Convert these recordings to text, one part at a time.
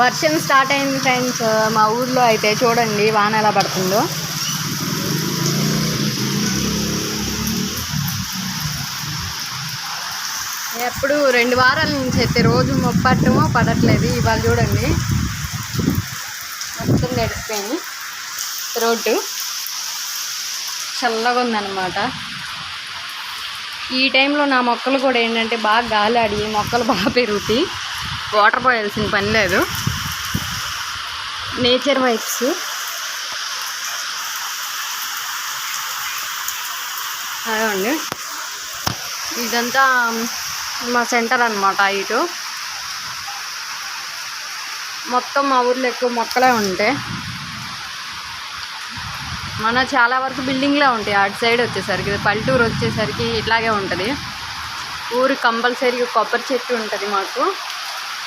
వర్షం స్టార్ట్ అయింది ఫ్రెండ్స్ మా ఊర్లో అయితే చూడండి వాన ఎలా పడుతుందో. ఎప్పుడు రెండు వారాల నుంచి అయితే రోజు మొప్పట్టమో పడట్లేదు ఇవాళ చూడండి. మొత్తం నడిచిపోయింది. రోడ్డు చల్లగా ఉందన్నమాట. ఈ టైంలో నా మొక్కలు కూడా ఏంటంటే బాగా గాలి ఆడి మొక్కలు బాగా పెరుగుతాయి. వాటర్ పోయాల్సిన పని లేదు. నేచర్ వైబ్స్ అదండి ఇదంతా మా సెంటర్ అనమాట ఇటు. మొత్తం మా ఊర్లో ఎక్కువ మొక్కలే ఉంటాయి మన చాలా వరకు బిల్డింగ్లే ఉంటాయి. అటు సైడ్ వచ్చేసరికి పల్లెటూరు వచ్చేసరికి ఇట్లాగే ఉంటుంది. ఊరు కంపల్సరీగా కొబ్బరి చెట్టు ఉంటుంది మాకు.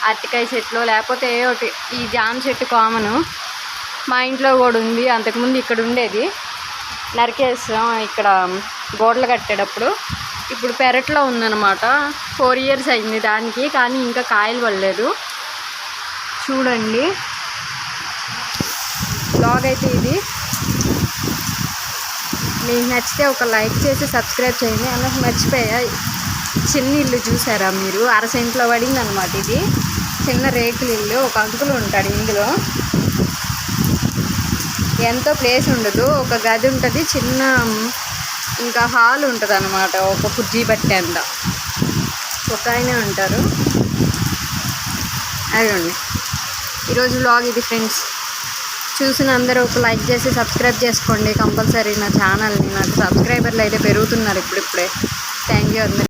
అరటికాయ చెట్లు లేకపోతే ఏ ఒకటి ఈ జామ చెట్టు కామను. మా ఇంట్లో కూడా ఉంది అంతకుముందు ఇక్కడ ఉండేది. నరికేసాం ఇక్కడ గోడలు కట్టేటప్పుడు. ఇప్పుడు పెరట్లో ఉందన్నమాట. ఫోర్ ఇయర్స్ అయింది దానికి కానీ ఇంకా కాయలు పడలేదు. చూడండి. బ్లాగ్ అయితే ఇది. మీకు నచ్చితే ఒక లైక్ చేసి సబ్స్క్రైబ్ చేయండి. అలా మర్చిపోయా చిన్న ఇల్లు చూసారా మీరు? అరసెంట్లో పడింది అనమాట ఇది. చిన్న రేకుల ఇల్లు ఒక అంకులు ఉంటాడు ఇందులో. ఎంతో ప్లేస్ ఉండదు. ఒక గది ఉంటుంది చిన్న ఇంకా హాల్ ఉంటుంది అనమాట ఒక కుర్జీ బట్టేంత ఒక ఆయనే ఉంటారు. అదండి ఈరోజు బ్లాగ్ ఇది ఫ్రెండ్స్ చూసిన అందరూ ఒక లైక్ చేసి సబ్స్క్రైబ్ చేసుకోండి. కంపల్సరీ నా ఛానల్ని నాకు సబ్స్క్రైబర్లు అయితే పెరుగుతున్నారు ఇప్పుడిప్పుడే. థ్యాంక్ యూ అందరు